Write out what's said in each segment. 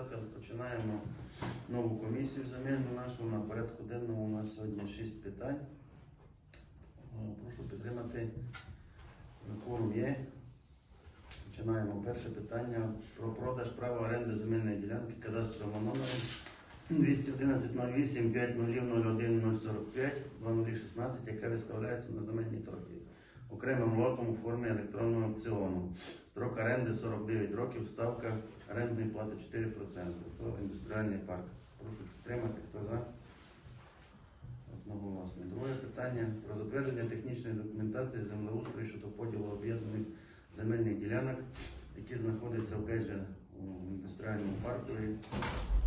депутати, розпочинаємо нову комісію земельну нашу. На порядку денному у нас сьогодні шість питань. Е, Прошу підтримати. Кворум є. Починаємо. Перше питання про продаж права оренди земельної ділянки кадастрового номеру 211 08 5001 045 2016, яка виставляється на земельній торги окремим лотом у формі електронного аукціону. Строк оренди 49 років, ставка орендної плати 4%. То індустріальний парк. Прошу підтримати, хто за? Одноголосно. Друге питання про затвердження технічної документації землеустрою щодо поділу об'єднаних земельних ділянок, які знаходяться опять же, у індустріальному парку.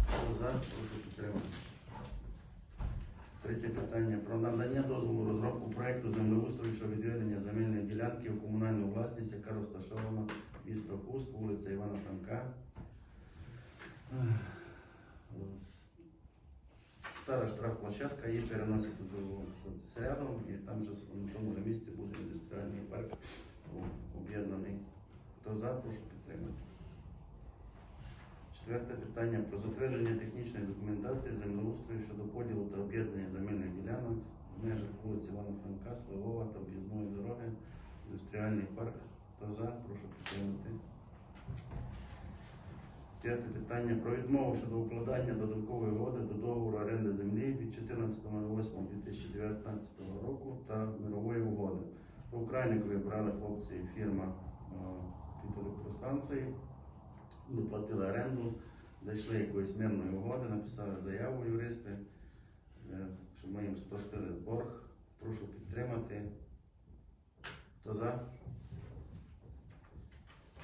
Хто за? Прошу підтримати. Третє питання про надання дозволу розробку проекту землеустрою щодо відведення місто вулиця Івана Франка. Стара штрафплощадка, її переносять у другу концесіану, і там же на тому місці буде індустріальний парк об'єднаний. Хто за, прошу підтримати. Четверте питання про затвердження технічної документації землеустрою щодо поділу та об'єднання земельних ділянок в межах вулиці Івана Франка, Сливова та об'їзної дороги, індустріальний парк. Хто за, прошу підтримати. П'яте питання про відмову щодо укладання додаткової угоди до договору оренди землі від 14.08.2019 року та мирової угоди. По Україникові брали хлопці фірма е, під електростанції доплатили оренду, зайшли якоїсь мирної угоди, написали заяву юристи, е, щоб ми їм спростили борг. Прошу підтримати. Хто за?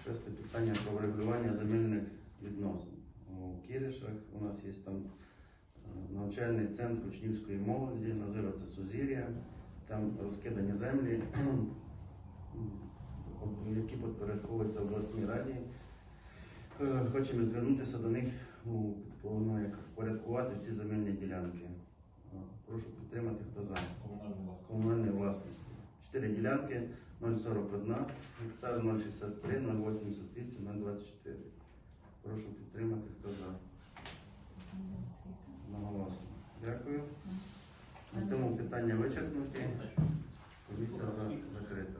Шесте питання про врегулювання земельних відносин. У Кірішах у нас є там е, навчальний центр учнівської молоді, називається Сузір'я. Там розкидані землі, які підпорядковуються обласній раді. Е, Хочемо звернутися до них ну, по- як впорядкувати ці земельні ділянки. Е, Прошу підтримати, хто за комунальної власності. Чотири ділянки 041, гектар 063, 088, 024. Прошу підтримати, хто за. Наголосно. Дякую. На цьому питання вичерпнуті. Комісія закрита.